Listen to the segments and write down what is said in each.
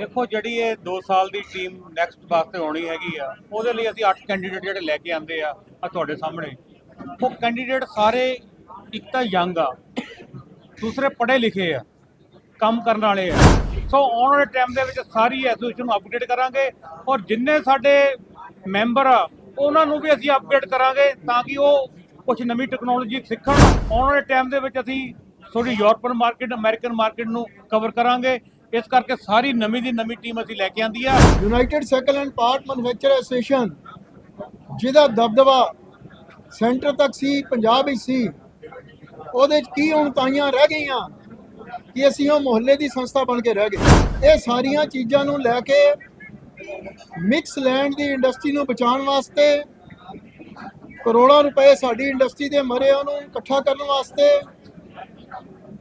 ਦੇਖੋ ਜਿਹੜੀ ਇਹ 2 ਸਾਲ ਦੀ ਟੀਮ ਨੈਕਸਟ ਵਾਸਤੇ ਹੋਣੀ ਹੈਗੀ ਆ, ਉਹਦੇ ਲਈ ਅਸੀਂ 8 ਕੈਂਡੀਡੇਟ ਜਿਹੜੇ ਲੈ ਕੇ ਆਂਦੇ ਆ ਆ ਤੁਹਾਡੇ ਸਾਹਮਣੇ। ਉਹ ਕੈਂਡੀਡੇਟ ਸਾਰੇ ਇੱਕ ਤਾਂ ਯੰਗ ਆ, ਦੂਸਰੇ ਪੜ੍ਹੇ ਲਿਖੇ ਆ, ਕੰਮ ਕਰਨ ਵਾਲੇ ਆ। ਸੋ ਆਉਣ ਵਾਲੇ ਟਾਈਮ ਦੇ ਵਿੱਚ ਸਾਰੀ ਐਸੋਸੀਏਸ਼ਨ ਨੂੰ ਅਪਡੇਟ ਕਰਾਂਗੇ ਔਰ ਜਿੰਨੇ ਸਾਡੇ ਮੈਂਬਰ ਆ, ਉਹਨਾਂ ਨੂੰ ਵੀ ਅਸੀਂ ਅਪਡੇਟ ਕਰਾਂਗੇ ਤਾਂ ਕਿ ਉਹ ਕੁਝ ਨਵੀਂ ਟੈਕਨੋਲੋਜੀ ਸਿੱਖਣ। ਆਉਣ ਵਾਲੇ ਟਾਈਮ ਦੇ ਵਿੱਚ ਅਸੀਂ ਥੋੜੀ ਯੂਰਪਨ ਮਾਰਕੀਟ ਅਮਰੀਕਨ ਮਾਰਕੀਟ ਨੂੰ ਕਵਰ ਕਰਾਂਗੇ। ਇਸ ਕਰਕੇ ਸਾਰੀ ਨਵੀਂ ਦੀ ਨਵੀਂ ਟੀਮ ਅਸੀਂ ਲੈ ਕੇ ਆਂਦੀ ਆ। United Cycle and Part Manufacture Association ਜਿਹਦਾ ਦਬਦਬਾ ਸੈਂਟਰ ਤੱਕ ਸੀ, ਪੰਜਾਬ ਵਿੱਚ ਸੀ, ਉਹਦੇ ਚ ਕੀ ਹੁਣ ਤਾਈਆਂ ਰਹਿ ਗਈਆਂ, ਕਿ ਅਸੀਂ ਉਹ ਮੁਹੱਲੇ ਦੀ ਸੰਸਥਾ ਬਣ ਕੇ ਰਹਿ ਗਏ। ਇਹ ਸਾਰੀਆਂ ਚੀਜ਼ਾਂ ਨੂੰ ਲੈ ਕੇ ਮਿਕਸ ਲੈਂਡ ਦੀ ਇੰਡਸਟਰੀ ਨੂੰ ਬਚਾਉਣ ਵਾਸਤੇ, ਕਰੋੜਾਂ ਰੁਪਏ ਸਾਡੀ ਇੰਡਸਟਰੀ ਦੇ ਮਰੇ ਉਹਨੂੰ ਇਕੱਠਾ ਕਰਨ ਵਾਸਤੇ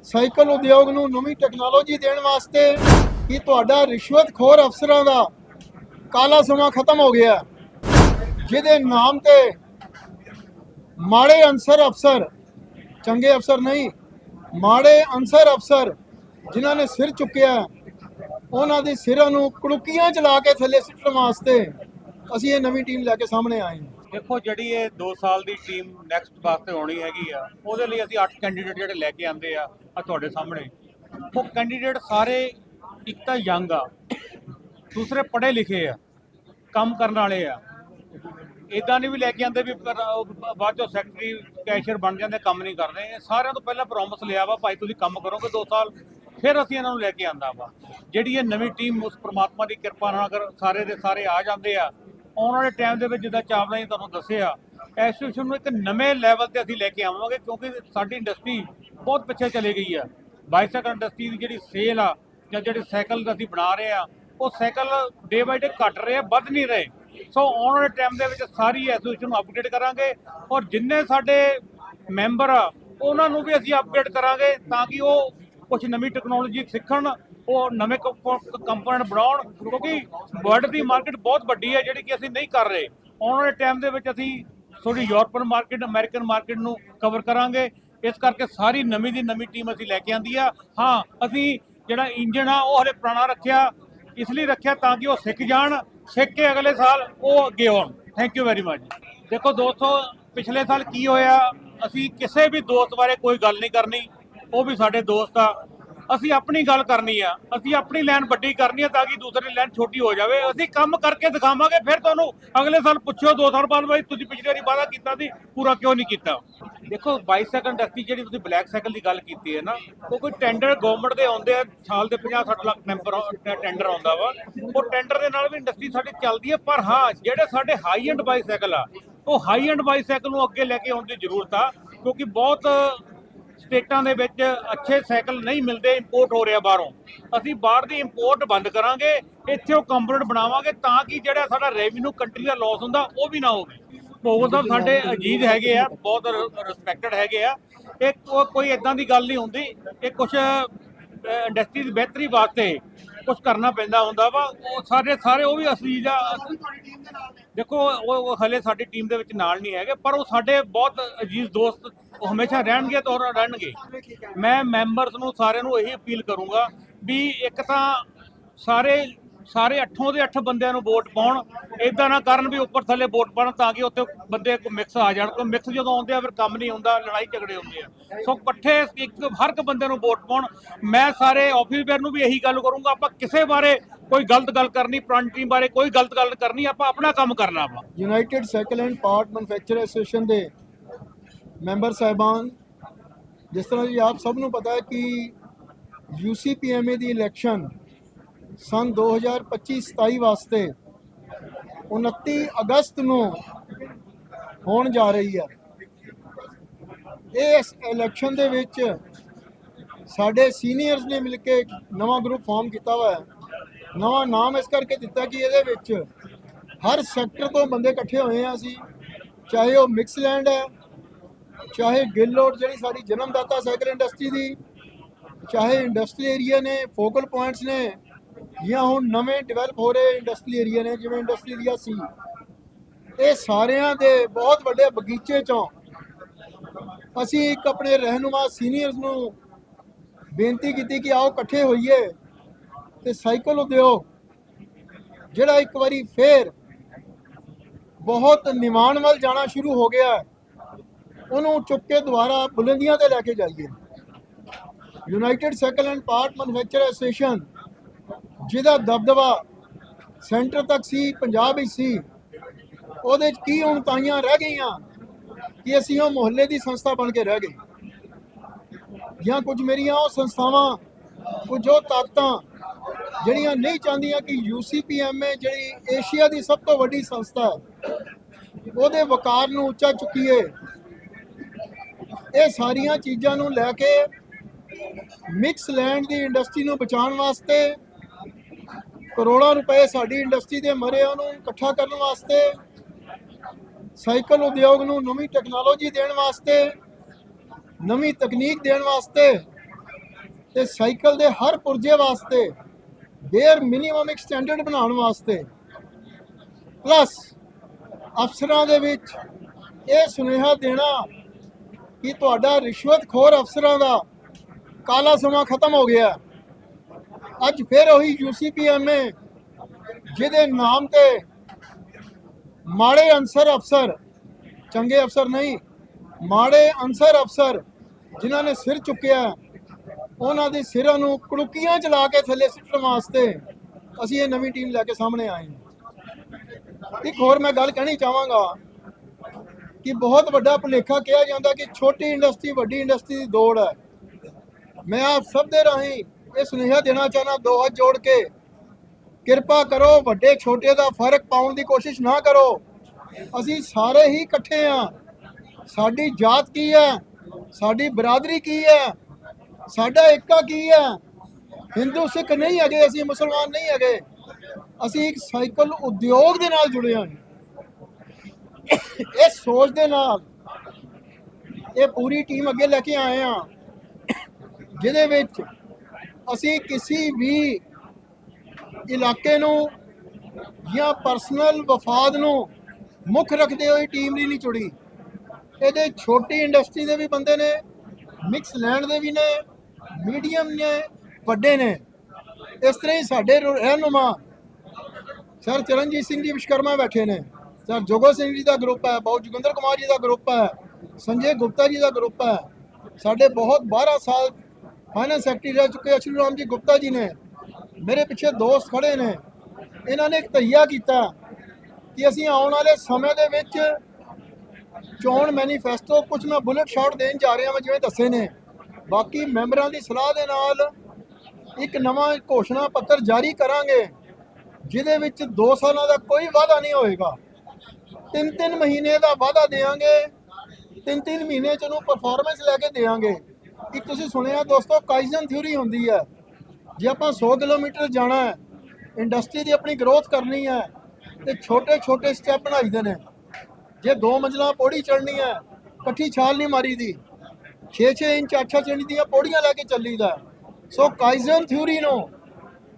ਸਾਈਕਲ ਉਦਯੋਗ ਨੂੰ ਨਵੀਂ ਟੈਕਨੋਲੋਜੀ ਦੇਣ ਵਾਸਤੇ ਕਿ ਤੁਹਾਡਾ ਰਿਸ਼ਵਤਖੋਰ ਅਫਸਰਾਂ ਦਾ ਕਾਲਾ ਸਮਾਂ ਖਤਮ ਹੋ ਗਿਆ ਜਿਹਦੇ ਨਾਮ ਤੇ ਮਾੜੇ ਅਨਸਰ ਅਫਸਰ, ਚੰਗੇ ਅਫਸਰ ਨਹੀਂ, ਮਾੜੇ ਅਨਸਰ ਅਫਸਰ ਜਿਨ੍ਹਾਂ ਨੇ ਸਿਰ ਚੁੱਕਿਆ ਉਹਨਾਂ ਦੇ ਸਿਰਾਂ ਨੂੰ ਕੜੁਕੀਆਂ ਚਲਾ ਕੇ ਥੱਲੇ ਸਿੱਟਣ ਵਾਸਤੇ ਅਸੀਂ ਇਹ ਨਵੀਂ ਟੀਮ ਲੈ ਕੇ ਸਾਹਮਣੇ ਆਏ ਹਾਂ। ਦੇਖੋ, ਜਿਹੜੀ ਇਹ 2 ਸਾਲ ਦੀ ਟੀਮ ਨੈਕਸਟ ਵਾਸਤੇ ਹੋਣੀ ਹੈਗੀ ਆ, ਉਹਦੇ ਲਈ ਅਸੀਂ 8 ਕੈਂਡੀਡੇਟ ਜਿਹੜੇ ਲੈ ਕੇ ਆਂਦੇ ਆ ਆ ਤੁਹਾਡੇ ਸਾਹਮਣੇ। ਉਹ ਕੈਂਡੀਡੇਟ ਸਾਰੇ ਇੱਕ ਤਾਂ ਯੰਗ ਆ, ਦੂਸਰੇ ਪੜ੍ਹੇ ਲਿਖੇ ਆ, ਕੰਮ ਕਰਨ ਵਾਲੇ ਆ। ਇਦਾਂ ਨਹੀਂ ਵੀ ਲੈ ਕੇ ਆਂਦੇ ਵੀ ਬਾਅਦ ਚੋਂ ਸੈਕਟਰੀ ਕੈਸ਼ੀਅਰ ਬਣ ਜਾਂਦੇ, ਕੰਮ ਨਹੀਂ ਕਰਦੇ। ਇਹ ਸਾਰਿਆਂ ਤੋਂ ਪਹਿਲਾਂ ਪ੍ਰੋਮਿਸ ਲਿਆ ਵਾ, ਭਾਈ ਤੁਸੀਂ ਕੰਮ ਕਰੋਗੇ 2 ਸਾਲ, ਫਿਰ ਅਸੀਂ ਇਹਨਾਂ ਨੂੰ ਲੈ ਕੇ ਆਂਦਾ ਵਾ। ਜਿਹੜੀ ਇਹ ਨਵੀਂ ਟੀਮ ਉਸ ਪ੍ਰਮਾਤਮਾ ਦੀ ਕਿਰਪਾ ਨਾਲ ਅਗਰ ਸਾਰੇ ਦੇ ਸਾਰੇ ਆ ਜਾਂਦੇ ਆ, ਆਉਣ ਵਾਲੇ ਟਾਈਮ ਦੇ ਵਿੱਚ ਜਿੱਦਾਂ ਚਾਵਲਾ ਜੀ ਤੁਹਾਨੂੰ ਦੱਸਿਆ ਐਸੋਸੀਏਸ਼ਨ ਨੂੰ ਇੱਕ ਨਵੇਂ ਲੈਵਲ ਤੇ ਅਸੀਂ ਲੈ ਕੇ ਆਵਾਂਗੇ ਕਿਉਂਕਿ ਸਾਡੀ ਇੰਡਸਟਰੀ ਬਹੁਤ ਪਿੱਛੇ ਚਲੇ ਗਈ ਆ। ਬਾਈਸਾਈਕਲ ਇੰਡਸਟਰੀ ਦੀ ਜਿਹੜੀ ਸੇਲ ਆ ਜਾਂ ਜਿਹੜੇ ਸਾਈਕਲ ਅਸੀਂ ਬਣਾ ਰਹੇ ਆ, ਉਹ ਸਾਈਕਲ ਡੇ ਬਾਈ ਡੇ ਘਟ ਰਹੇ ਆ, ਵੱਧ ਨਹੀਂ ਰਹੇ। ਸੋ ਆਉਣ ਵਾਲੇ ਟਾਈਮ ਦੇ ਵਿੱਚ ਸਾਰੀ ਐਸੋਸੀਏਸ਼ਨ ਨੂੰ ਅਪਡੇਟ ਕਰਾਂਗੇ ਔਰ ਜਿੰਨੇ ਸਾਡੇ ਮੈਂਬਰ ਆ, ਉਹਨਾਂ ਨੂੰ ਵੀ ਅਸੀਂ ਅਪਡੇਟ ਕਰਾਂਗੇ ਤਾਂ ਕਿ ਉਹ ਕੁਝ ਨਵੀਂ ਟੈਕਨੋਲੋਜੀ ਸਿੱਖਣ, ਉਹ ਨਵੇਂ ਕੰਪੋਨੈਂਟ ਬਣਾਉਣ ਕਿਉਂਕਿ ਵਰਲਡ ਦੀ ਮਾਰਕੀਟ ਬਹੁਤ ਵੱਡੀ ਹੈ ਜਿਹੜੀ ਕਿ ਅਸੀਂ ਨਹੀਂ ਕਰ ਰਹੇ। ਆਉਣ ਵਾਲੇ ਟਾਈਮ ਦੇ ਵਿੱਚ ਅਸੀਂ ਤੁਹਾਡੀ ਯੂਰਪੀਅਨ ਮਾਰਕੀਟ, ਅਮਰੀਕਨ ਮਾਰਕੀਟ ਨੂੰ ਕਵਰ ਕਰਾਂਗੇ। ਇਸ ਕਰਕੇ ਸਾਰੀ ਨਵੀਂ ਦੀ ਨਵੀਂ ਟੀਮ ਅਸੀਂ ਲੈ ਕੇ ਆਂਦੀ ਆ। ਹਾਂ, ਅਸੀਂ ਜਿਹੜਾ ਇੰਜਨ ਆ, ਉਹ ਹਲੇ ਪੁਰਾਣਾ ਰੱਖਿਆ, ਇਸ ਲਈ ਰੱਖਿਆ ਤਾਂ ਕਿ ਉਹ ਸਿੱਖ ਜਾਣ ਸਿੱਖ ਕੇ ਅਗਲੇ ਸਾਲ ਉਹ ਅੱਗੇ ਆਉਣ। ਥੈਂਕ ਯੂ ਵੈਰੀ ਮਚ ਦੇਖੋ ਦੋਸਤੋ, ਪਿਛਲੇ ਸਾਲ ਕੀ ਹੋਇਆ, ਅਸੀਂ ਕਿਸੇ ਵੀ ਦੋਸਤ ਬਾਰੇ ਕੋਈ ਗੱਲ ਨਹੀਂ ਕਰਨੀ, ਉਹ ਵੀ ਸਾਡੇ ਦੋਸਤ ਆ। ਅਸੀਂ ਆਪਣੀ ਗੱਲ ਕਰਨੀ ਆ, ਅਸੀਂ ਆਪਣੀ ਲਾਈਨ ਵੱਡੀ ਕਰਨੀ ਆ ਤਾਂ ਕਿ ਦੂਸਰੀ ਲਾਈਨ ਛੋਟੀ ਹੋ ਜਾਵੇ। ਅਸੀਂ ਕੰਮ ਕਰਕੇ ਦਿਖਾਵਾਂਗੇ, ਫਿਰ ਤੁਹਾਨੂੰ ਅਗਲੇ ਸਾਲ ਪੁੱਛਿਓ, ਦੋ ਸਾਲ ਬਾਅਦ ਬਾਈ ਤੁਸੀਂ ਪਿਛਲੀ ਵਾਰੀ ਵਾਅਦਾ ਕੀਤਾ ਸੀ, ਪੂਰਾ ਕਿਉਂ ਨਹੀਂ ਕੀਤਾ? ਦੇਖੋ ਬਾਈਸਾਈਕਲ ਇੰਡਸਟਰੀ ਜਿਹੜੀ ਤੁਸੀਂ ਬਲੈਕ ਸਾਈਕਲ ਦੀ ਗੱਲ ਕੀਤੀ ਹੈ ਨਾ, ਉਹ ਕੋਈ ਟੈਂਡਰ ਗਵਰਨਮੈਂਟ ਦੇ ਆਉਂਦੇ ਆ, ਸਾਲ ਦੇ 50 60 ਲੱਖ ਮੈਂਬਰ ਟੈਂਡਰ ਆਉਂਦਾ ਵਾ। ਉਹ ਟੈਂਡਰ ਦੇ ਨਾਲ ਵੀ ਇੰਡਸਟਰੀ ਸਾਡੀ ਚੱਲਦੀ ਹੈ, ਪਰ ਹਾਂ, ਜਿਹੜੇ ਸਾਡੇ ਹਾਈ ਐਂਡ ਬਾਈਸਾਈਕਲ ਆ, ਉਹ ਹਾਈ ਐਂਡ ਬਾਈਸਾਈਕਲ ਨੂੰ ਅੱਗੇ ਲੈ ਕੇ ਆਉਣ ਦੀ ਜ਼ਰੂਰਤ ਆ, ਕਿਉਂਕਿ ਬਹੁਤ ਸਟੇਟਾਂ ਦੇ ਵਿੱਚ ਅੱਛੇ ਸਾਈਕਲ ਨਹੀਂ ਮਿਲਦੇ ਇੰਪੋਰਟ ਹੋ ਰਿਹਾ ਬਾਹਰੋਂ। ਅਸੀਂ ਬਾਹਰ ਦੀ ਇੰਪੋਰਟ ਬੰਦ ਕਰਾਂਗੇ, ਇੱਥੇ ਉਹ ਕੰਪੋਨੈਂਟ ਬਣਾਵਾਂਗੇ ਤਾਂ ਕਿ ਜਿਹੜਾ ਸਾਡਾ ਰੈਵਨਿਊ ਕੰਟਰੀ ਦਾ ਲਾਸ ਹੁੰਦਾ, ਉਹ ਵੀ ਨਾ ਹੋਵੇ। ਭੋਗਲ ਸਾਹਿਬ, ਸਾਡੇ ਅਜੀਜ਼ ਹੈਗੇ ਆ, ਬਹੁਤ ਰਿਸਪੈਕਟਡ ਹੈਗੇ ਆ। ਇਹ ਕੋ- ਕੋਈ ਇਦਾਂ ਦੀ ਗੱਲ ਨਹੀਂ ਹੁੰਦੀ। ਇਹ ਕੁਝ ਇੰਡਸਟਰੀ ਦੀ ਬਿਹਤਰੀ ਵਾਸਤੇ ਕੁਝ ਕਰਨਾ ਪੈਂਦਾ ਹੁੰਦਾ ਵਾ। ਉਹ ਸਾਰੇ ਸਾਰੇ, ਉਹ ਵੀ ਅਸਲੀ ਦਾ ਦੇਖੋ, ਉਹ ਹਲੇ ਸਾਡੀ ਟੀਮ ਦੇ ਵਿੱਚ ਨਾਲ ਨਹੀਂ ਹੈਗੇ, ਪਰ ਉਹ ਸਾਡੇ ਬਹੁਤ ਅਜੀਜ਼ ਦੋਸਤ ਉਹ ਹਮੇਸ਼ਾ ਰਹਿਣਗੇ ਤੇ ਉਹ ਰਹਿਣਗੇ। ਮੈਂ ਮੈਂਬਰਸ ਨੂੰ ਸਾਰਿਆਂ ਨੂੰ ਇਹੀ ਅਪੀਲ ਕਰੂੰਗਾ ਵੀ ਇੱਕ ਤਾਂ ਸਾਰੇ ਸਾਰੇ ਅੱਠੋਂ ਦੇ ਅੱਠ ਬੰਦਿਆਂ ਨੂੰ ਵੋਟ ਪਾਉਣ ਇਦਾਂ ਨਾ ਕਰਨ ਵੀ ਉੱਪਰ ਥੱਲੇ ਵੋਟ ਪਾਉਣ ਤਾਂ ਕਿ ਉੱਥੇ ਬੰਦੇ ਕੋ ਮਿਕਸ ਆ ਜਾਣ ਕੋਈ ਮਿਕਸ ਜਦੋਂ ਆਉਂਦੇ ਆ ਫਿਰ ਕੰਮ ਨਹੀਂ ਹੁੰਦਾ, ਲੜਾਈ ਝਗੜੇ ਹੁੰਦੇ ਆ। ਸੋ ਇਕੱਠੇ ਇੱਕ, ਹਰ ਇੱਕ ਬੰਦੇ ਨੂੰ ਵੋਟ ਪਾਉਣ, ਮੈਂ ਸਾਰੇ ਆਫਿਸ ਬੇਅਰ ਨੂੰ ਵੀ ਇਹੀ ਗੱਲ ਕਰੂੰਗਾ, ਆਪਾਂ ਕਿਸੇ ਬਾਰੇ ਕੋਈ ਗਲਤ ਗੱਲ ਕਰਨੀ ਪੁਰਾਣੀ ਬਾਰੇ ਕੋਈ ਗਲਤ ਗੱਲ ਕਰਨੀ, ਆਪਾਂ ਆਪਣਾ ਕੰਮ ਕਰਨਾ ਵਾ। United Cycle and Part Manufacture Association ਦੇ ਮੈਂਬਰ ਸਾਹਿਬਾਨ, ਜਿਸ ਤਰ੍ਹਾਂ ਜੀ ਆਪ ਸਭ ਨੂੰ ਪਤਾ ਹੈ ਕਿ ਯੂਸੀਪੀਐਮਏ ਦੀ ਇਲੈਕਸ਼ਨ ਸਨ 2025-27 ਵਾਸਤੇ 29 ਅਗਸਤ ਨੂੰ ਹੋਣ ਜਾ ਰਹੀ ਹੈ। ਇਸ ਇਲੈਕਸ਼ਨ ਦੇ ਵਿੱਚ ਸਾਡੇ ਸੀਨੀਅਰਸ ਨੇ ਮਿਲ ਕੇ ਨਵਾਂ ਗਰੁੱਪ ਫਾਰਮ ਕੀਤਾ ਹੋਇਆ ਹੈ। ਨਵਾਂ ਨਾਮ ਇਸ ਕਰਕੇ ਦਿੱਤਾ ਕਿ ਇਹਦੇ ਵਿੱਚ ਹਰ ਸੈਕਟਰ ਤੋਂ ਬੰਦੇ ਇਕੱਠੇ ਹੋਏ ਆ ਅਸੀਂ, ਚਾਹੇ ਉਹ ਮਿਕਸ ਲੈਂਡ ਹੈ, ਚਾਹੇ ਗਿੱਲੋਡ ਜਿਹੜੀ ਸਾਡੀ ਜਨਮਦਾਤਾ ਸਾਈਕਲ ਇੰਡਸਟਰੀ ਦੀ, ਚਾਹੇ ਇੰਡਸਟਰੀ ਏਰੀਆ ਨੇ ਫੋਕਲ ਪੁਆਇੰਟਸ ਨੇ ਜਾਂ ਹੁਣ ਨਵੇਂ ਡਿਵੈਲਪ ਹੋ ਰਹੇ ਇੰਡਸਟਰੀ ਏਰੀਆ ਨੇ, ਜਿਵੇਂ ਇੰਡਸਟਰੀ ਏਰੀਆ ਸੀ, ਇਹ ਸਾਰਿਆਂ ਦੇ ਬਹੁਤ ਵੱਡੇ ਬਗੀਚੇ ਚੋਂ ਅਸੀਂ ਇੱਕ ਆਪਣੇ ਰਹਿਨੁਮਾ ਸੀਨੀਅਰਸ ਨੂੰ ਬੇਨਤੀ ਕੀਤੀ ਕਿ ਆਓ ਇਕੱਠੇ ਹੋਈਏ ਤੇ ਸਾਈਕਲ ਉਦਯੋਗ, ਜਿਹੜਾ ਇੱਕ ਵਾਰੀ ਫੇਰ ਬਹੁਤ ਨਿਮਾਣ ਵੱਲ ਜਾਣਾ ਸ਼ੁਰੂ ਹੋ ਗਿਆ ਉਹਨੂੰ ਚੁੱਕ ਕੇ ਦੁਬਾਰਾ ਬੁਲੰਦੀਆਂ ਤੇ ਲੈ ਕੇ ਜਾਈਏ। United Cycle and Part Manufacture Association ਜਿਹਦਾ ਦਬਦਬਾ ਸੈਂਟਰ ਤੱਕ ਸੀ, ਪੰਜਾਬ ਵਿੱਚ ਸੀ, ਉਹਦੇ 'ਚ ਕੀ ਹੁਣ ਤਾਈਆਂ ਰਹਿ ਗਈਆਂ, ਕਿ ਅਸੀਂ ਉਹ ਮੁਹੱਲੇ ਦੀ ਸੰਸਥਾ ਬਣ ਕੇ ਰਹਿ ਗਏ। ਜਾਂ ਕੁਝ ਮੇਰੀਆਂ ਉਹ ਸੰਸਥਾਵਾਂ, ਕੁਝ ਉਹ ਤਾਕਤਾਂ ਜਿਹੜੀਆਂ ਨਹੀਂ ਚਾਹੁੰਦੀਆਂ ਕਿ ਯੂਸੀਪੀਐਮਏ ਜਿਹੜੀ ਏਸ਼ੀਆ ਦੀ ਸਭ ਤੋਂ ਵੱਡੀ ਸੰਸਥਾ ਹੈ, ਉਹਦੇ ਵਕਾਰ ਨੂੰ ਉੱਚਾ ਚੁੱਕੀਏ। ਇਹ ਸਾਰੀਆਂ ਚੀਜ਼ਾਂ ਨੂੰ ਲੈ ਕੇ ਮਿਕਸ ਲੈਂਡ ਦੀ ਇੰਡਸਟਰੀ ਨੂੰ ਬਚਾਉਣ ਵਾਸਤੇ ਕਰੋੜਾਂ ਰੁਪਏ ਸਾਡੀ ਇੰਡਸਟਰੀ ਦੇ ਮਰਿਆਂ ਨੂੰ ਇਕੱਠਾ ਕਰਨ ਵਾਸਤੇ, ਸਾਈਕਲ ਉਦਯੋਗ ਨੂੰ ਨਵੀਂ ਟੈਕਨੋਲੋਜੀ ਦੇਣ ਵਾਸਤੇ, ਨਵੀਂ ਤਕਨੀਕ ਦੇਣ ਵਾਸਤੇ ਤੇ ਸਾਈਕਲ ਦੇ ਹਰ ਪੁਰਜੇ ਵਾਸਤੇ ਬੇਅਰ ਮਿਨੀਮਮ ਇੱਕ ਸਟੈਂਡਰਡ ਬਣਾਉਣ ਵਾਸਤੇ। ਪਲੱਸ ਅਫਸਰਾਂ ਦੇ ਵਿੱਚ ਇਹ ਸੁਨੇਹਾ ਦੇਣਾ ਕਿ ਤੁਹਾਡਾ ਰਿਸ਼ਵਤਖੋਰ ਅਫਸਰਾਂ ਦਾ ਕਾਲਾ ਸਮਾਂ ਖਤਮ ਹੋ ਗਿਆ। ਅੱਜ ਫਿਰ ਉਹੀ ਯੂਸੀਪੀਐਮਏ ਜਿਹਦੇ ਨਾਮ ਤੇ ਮਾੜੇ ਅਨਸਰ ਅਫਸਰ, ਚੰਗੇ ਅਫਸਰ ਨਹੀਂ, ਮਾੜੇ ਅਨਸਰ ਅਫਸਰ ਜਿਨ੍ਹਾਂ ਨੇ ਸਿਰ ਚੁੱਕਿਆ, ਉਹਨਾਂ ਦੇ ਸਿਰਾਂ ਨੂੰ ਕੁੜਕੀਆਂ ਚਲਾ ਕੇ ਥੱਲੇ ਸਿੱਟਣ ਵਾਸਤੇ ਅਸੀਂ ਇਹ ਨਵੀਂ ਟੀਮ ਲੈ ਕੇ ਸਾਹਮਣੇ ਆਏ ਹਾਂ। ਇੱਕ ਹੋਰ ਮੈਂ ਗੱਲ ਕਹਿਣੀ ਚਾਹਾਂਗਾ ਕਿ ਬਹੁਤ ਵੱਡਾ ਭੁਲੇਖਾ ਕਿਹਾ ਜਾਂਦਾ ਕਿ ਛੋਟੀ ਇੰਡਸਟਰੀ ਵੱਡੀ ਇੰਡਸਟਰੀ ਦੀ ਦੌੜ ਹੈ। ਮੈਂ ਆਪ ਸਭ ਦੇ ਰਾਹੀਂ ਇਹ ਸੁਨੇਹਾ ਦੇਣਾ ਚਾਹਨਾ ਦੋ ਹੱਥ ਜੋੜ ਕੇ। ਕਿਰਪਾ ਕਰੋ, ਵੱਡੇ ਛੋਟੇ ਦਾ ਫ਼ਰਕ ਪਾਉਣ ਦੀ ਕੋਸ਼ਿਸ਼ ਨਾ ਕਰੋ। ਅਸੀਂ ਸਾਰੇ ਹੀ ਇਕੱਠੇ ਆ। ਸਾਡੀ ਜਾਤ ਕੀ ਹੈ? ਸਾਡੀ ਬਰਾਦਰੀ ਕੀ ਹੈ? ਸਾਡਾ ਏਕਾ ਕੀ ਹੈ? ਹਿੰਦੂ, ਸਿੱਖ ਨਹੀਂ ਹੈਗੇ, ਅਸੀਂ ਮੁਸਲਮਾਨ ਨਹੀਂ ਹੈਗੇ। ਅਸੀਂ ਇੱਕ ਸਾਈਕਲ ਉਦਯੋਗ ਦੇ ਨਾਲ ਜੁੜੇ ਹਾਂ। ਇਸ ਸੋਚ ਦੇ ਨਾਲ ਇਹ ਪੂਰੀ ਟੀਮ ਅੱਗੇ ਲੈ ਕੇ ਆਏ ਆ। ਜਿਹਦੇ ਵਿੱਚ ਅਸੀਂ ਕਿਸੇ ਵੀ ਇਲਾਕੇ ਨੂੰ ਜਾਂ ਪਰਸਨਲ ਵਫਾਦ ਨੂੰ ਮੁੱਖ ਰੱਖਦੇ ਹੋਏ ਟੀਮ ਲਈ ਨਹੀਂ ਚੁੜੀ ਇਹਦੇ ਛੋਟੀ ਇੰਡਸਟਰੀ ਦੇ ਵੀ ਬੰਦੇ ਨੇ ਮਿਕਸ ਲੈਂਡ ਦੇ ਵੀ ਨੇ ਮੀਡੀਅਮ ਨੇ, ਵੱਡੇ ਨੇ। ਇਸ ਤਰ੍ਹਾਂ ਹੀ ਸਾਡੇ ਰਹਿ- ਰਹਿਨੁਮਾ ਸਰ ਚਰਨਜੀਤ ਸਿੰਘ ਜੀ ਵਿਸ਼ਕਰਮਾ ਬੈਠੇ ਨੇ। ਸਰ ਜੋਗੋ ਸਿੰਘ ਜੀ ਦਾ ਗਰੁੱਪ ਹੈ, ਬਹੁਤ ਜੋਗਿੰਦਰ ਕੁਮਾਰ ਜੀ ਦਾ ਗਰੁੱਪ ਹੈ, ਸੰਜੇ ਗੁਪਤਾ ਜੀ ਦਾ ਗਰੁੱਪ ਹੈ। ਸਾਡੇ ਬਹੁਤ 12 ਸਾਲ ਫਾਈਨੈਂਸ ਸੈਕਟਰੀ ਰਹਿ ਚੁੱਕੇ ਅਸ਼ਰੂ ਰਾਮ ਜੀ ਗੁਪਤਾ ਜੀ ਨੇ। ਮੇਰੇ ਪਿੱਛੇ ਦੋਸਤ ਖੜੇ ਨੇ। ਇਹਨਾਂ ਨੇ ਇੱਕ ਤਈਆ ਕੀਤਾ ਕਿ ਅਸੀਂ ਆਉਣ ਵਾਲੇ ਸਮੇਂ ਦੇ ਵਿੱਚ ਚੋਣ ਮੈਨੀਫੈਸਟੋ ਕੁਝ ਮੈਂ ਬੁਲੇਟ ਸ਼ਾਟ ਦੇਣ ਜਾ ਰਿਹਾ ਹਾਂ ਜਿਵੇਂ ਦੱਸੇ ਨੇ। ਬਾਕੀ ਮੈਂਬਰਾਂ ਦੀ ਸਲਾਹ ਦੇ ਨਾਲ ਇੱਕ ਨਵਾਂ ਘੋਸ਼ਣਾ ਪੱਤਰ ਜਾਰੀ ਕਰਾਂਗੇ, ਜਿਹਦੇ ਵਿੱਚ 2 ਸਾਲਾਂ ਦਾ ਕੋਈ ਵਾਅਦਾ ਨਹੀਂ ਹੋਏਗਾ। ਤਿੰਨ ਤਿੰਨ ਮਹੀਨੇ ਦਾ ਵਾਅਦਾ ਦੇਵਾਂਗੇ ਤਿੰਨ ਤਿੰਨ ਮਹੀਨੇ ਚ ਉਹਨੂੰ ਪਰਫਾਰਮੈਂਸ ਲੈ ਕੇ ਦੇਵਾਂਗੇ। ਇੱਕ ਤੁਸੀਂ ਸੁਣਿਆ ਦੋਸਤੋ ਕਾਈਜ਼ਨ ਥਿਊਰੀ ਹੁੰਦੀ ਹੈ। ਜੇ ਆਪਾਂ 100 ਕਿਲੋਮੀਟਰ ਜਾਣਾ ਹੈ ਇੰਡਸਟਰੀ ਦੀ ਆਪਣੀ ਗਰੋਥ ਕਰਨੀ ਹੈ, ਤੇ ਛੋਟੇ ਛੋਟੇ ਸਟੈਪ ਬਣਾਈਦੇ ਨੇ। ਜੇ ਦੋ ਮੰਜ਼ਲਾ ਪੌੜੀ ਚੜਨੀ ਹੈ, ਇਕੱਠੀ ਛਾਲ ਨਹੀਂ ਮਾਰੀ ਦੀ 6-6 ਇੰਚ 8 ਇੰਚ ਦੀਆਂ ਪੌੜੀਆਂ ਲੈ ਕੇ ਚੱਲੀਦਾ ਸੋ ਕਾਈਜ਼ਨ ਥਿਊਰੀ ਨੂੰ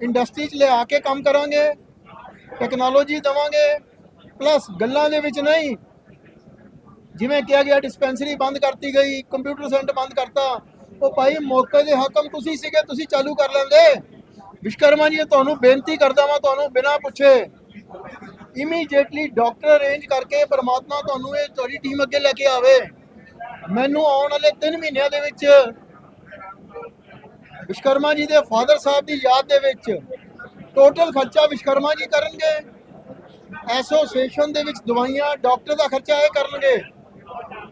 ਇੰਡਸਟਰੀ 'ਚ ਲਿਆ ਕੇ ਕੰਮ ਕਰਾਂਗੇ ਟੈਕਨੋਲੋਜੀ ਦਵਾਂਗੇ ਪਲੱਸ ਗੱਲਾਂ ਦੇ ਵਿੱਚ ਨਹੀਂ, ਜਿਵੇਂ ਕਿਹਾ ਗਿਆ ਡਿਸਪੈਂਸਰੀ ਬੰਦ ਕਰਤੀ ਗਈ ਕੰਪਿਊਟਰ ਸੈਂਟਰ ਬੰਦ ਕਰਤਾ ਉਹ ਭਾਈ, ਮੌਕੇ ਦੇ ਹਾਕਮ ਤੁਸੀਂ ਸੀਗੇ, ਤੁਸੀਂ ਚਾਲੂ ਕਰ ਲੈਂਦੇ। ਵਿਸ਼ਕਰਮਾ ਜੀ ਤੁਹਾਨੂੰ ਬੇਨਤੀ ਕਰਦਾ ਵਾਂ, ਤੁਹਾਨੂੰ ਬਿਨਾਂ ਪੁੱਛੇ। ਇਮੀਡੀਏਟਲੀ ਡਾਕਟਰ ਅਰੇਂਜ ਕਰਕੇ ਪਰਮਾਤਮਾ ਤੁਹਾਨੂੰ ਇਹ ਤੁਹਾਡੀ ਟੀਮ ਅੱਗੇ ਲੈ ਕੇ ਆਵੇ। ਮੈਨੂੰ ਆਉਣ ਵਾਲੇ 3 ਮਹੀਨਿਆਂ ਦੇ ਵਿੱਚ ਵਿਸ਼ਕਰਮਾ ਜੀ ਦੇ ਫਾਦਰ ਸਾਹਿਬ ਦੀ ਯਾਦ ਦੇ ਵਿੱਚ ਟੋਟਲ ਖਰਚਾ ਵਿਸ਼ਕਰਮਾ ਜੀ ਕਰਨਗੇ। ਐਸੋਸੀਏਸ਼ਨ ਦੇ ਵਿੱਚ ਦਵਾਈਆਂ ਡਾਕਟਰ ਦਾ ਖਰਚਾ ਇਹ ਕਰਨਗੇ।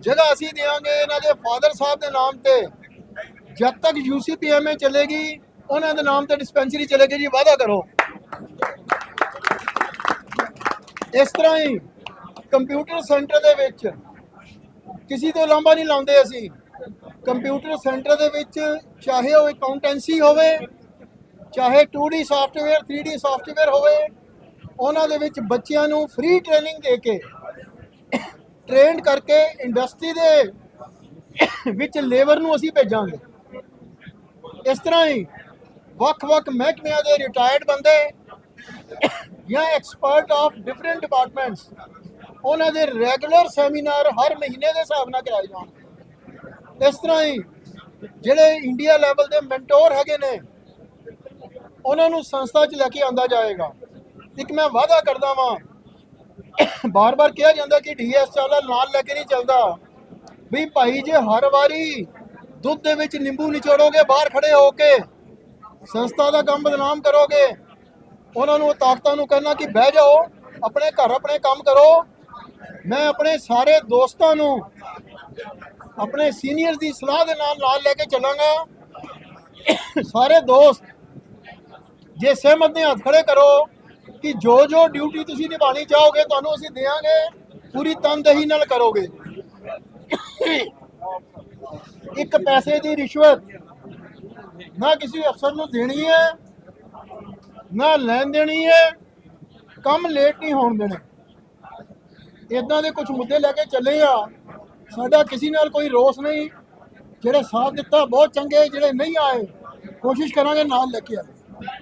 ਜਗ੍ਹਾ ਅਸੀਂ ਦੇਵਾਂਗੇ ਇਹਨਾਂ ਦੇ ਫਾਦਰ ਸਾਹਿਬ ਦੇ ਨਾਮ ਤੇ। ਜਦ ਤੱਕ ਯੂਸੀਪੀਐਮਏ ਚੱਲੇਗੀ, ਉਹਨਾਂ ਦੇ ਨਾਮ ਤੇ ਡਿਸਪੈਂਸਰੀ ਚੱਲੇਗੀ ਜੀ, ਵਾਅਦਾ ਕਰੋ। ਇਸ ਤਰ੍ਹਾਂ ਹੀ ਕੰਪਿਊਟਰ ਸੈਂਟਰ ਦੇ ਵਿੱਚ ਕਿਸੇ ਤੋਂ ਲਾਂਭਾ ਨਹੀਂ ਲਾਉਂਦੇ ਅਸੀਂ। ਕੰਪਿਊਟਰ ਸੈਂਟਰ ਦੇ ਵਿੱਚ ਚਾਹੇ ਉਹ ਅਕਾਊਂਟੈਂਸੀ ਹੋਵੇ, ਚਾਹੇ 2D ਸੌਫਟਵੇਅਰ 3D ਸੌਫਟਵੇਅਰ ਹੋਵੇ, ਉਹਨਾਂ ਦੇ ਵਿੱਚ ਬੱਚਿਆਂ ਨੂੰ ਫ੍ਰੀ ਟ੍ਰੇਨਿੰਗ ਦੇ ਕੇ ਟ੍ਰੇਨਡ ਕਰਕੇ ਇੰਡਸਟਰੀ ਦੇ ਵਿੱਚ ਲੇਬਰ ਨੂੰ ਅਸੀਂ ਭੇਜਾਂਗੇ। ਇਸ ਤਰ੍ਹਾਂ ਹੀ ਵੱਖ-ਵੱਖ ਮਹਿਕਮਿਆਂ ਦੇ ਰਿਟਾਇਰਡ ਬੰਦੇ ਜਾਂ ਐਕਸਪਰਟ ਆਫ ਡਿਫਰੈਂਟ ਡਿਪਾਰਟਮੈਂਟਸ ਉਹਨਾਂ ਦੇ ਰੈਗੂਲਰ ਸੈਮੀਨਾਰ ਹਰ ਮਹੀਨੇ ਦੇ ਹਿਸਾਬ ਨਾਲ ਕਰਾਏ ਜਾਣ। ਇਸ ਤਰ੍ਹਾਂ ਹੀ ਜਿਹੜੇ ਇੰਡੀਆ ਲੈਵਲ ਦੇ ਮੈਂਟੋਰ ਹੈਗੇ ਨੇ, ਉਹਨਾਂ ਨੂੰ ਸੰਸਥਾ 'ਚ ਲੈ ਕੇ ਆਂਦਾ ਜਾਏਗਾ। ਇੱਕ ਮੈਂ ਵਾਅਦਾ ਕਰਦਾ ਵਾਂ, ਬਾਰ-ਬਾਰ ਕਿਹਾ ਜਾਂਦਾ ਕਿ ਡੀਐਸ ਚਾਵਲਾ ਨਾਲ ਲੈ ਕੇ ਨਹੀਂ ਚੱਲਦਾ। ਵੀ ਭਾਈ ਜੇ ਹਰ ਵਾਰੀ ਦੁੱਧ ਦੇ ਵਿੱਚ ਨਿੰਬੂ ਨਿਚੋੜੋਗੇ, ਬਾਹਰ ਖੜੇ ਹੋ ਕੇ ਸੰਸਥਾ ਦਾ ਕੰਮ ਬਦਨਾਮ ਕਰੋਗੇ, ਉਹਨਾਂ ਨੂੰ ਤਾਕਤਾਂ ਨੂੰ ਕਹਿਣਾ ਕਿ ਬਹਿ ਜਾਓ, ਆਪਣੇ ਘਰ ਆਪਣੇ ਕੰਮ ਕਰੋ। ਮੈਂ ਆਪਣੇ ਸਾਰੇ ਦੋਸਤਾਂ ਨੂੰ ਆਪਣੇ ਸੀਨੀਅਰਸ ਦੀ ਸਲਾਹ ਦੇ ਨਾਲ ਨਾਲ ਲੈ ਕੇ ਚੱਲਾਂਗਾ। ਸਾਰੇ ਦੋਸਤ, ਜੇ ਸਹਿਮਤ ਨੇ ਹੱਥ ਖੜੇ ਕਰੋ ਕਿ ਜੋ ਜੋ ਡਿਊਟੀ ਤੁਸੀਂ ਨਿਭਾਣੀ ਚਾਹੋਗੇ, ਤੁਹਾਨੂੰ ਅਸੀਂ ਦੇਵਾਂਗੇ, ਪੂਰੀ ਤਨਦੇਹੀ ਨਾਲ ਕਰੋਗੇ। ਇੱਕ ਪੈਸੇ ਦੀ ਰਿਸ਼ਵਤ। ਨਾ ਕਿਸੇ ਅਫਸਰ ਨੂੰ ਦੇਣੀ ਹੈ, ਨਾ ਲੈਣ ਦੇਣੀ ਹੈ, ਕੰਮ ਲੇਟ ਨਹੀਂ ਹੋਣ ਦੇਣੇ। ਇਦਾਂ ਦੇ ਕੁਝ ਮੁੱਦੇ ਲੈ ਕੇ ਚੱਲੇ ਆ। ਸਾਡਾ ਕਿਸੇ ਨਾਲ ਕੋਈ ਰੋਸ ਨਹੀਂ। ਜਿਹੜੇ ਸਾਥ ਦਿੱਤਾ, ਬਹੁਤ ਚੰਗੇ। ਜਿਹੜੇ ਨਹੀਂ ਆਏ, ਕੋਸ਼ਿਸ਼ ਕਰਾਂਗੇ ਨਾਲ ਲੈ ਕੇ ਆਏ।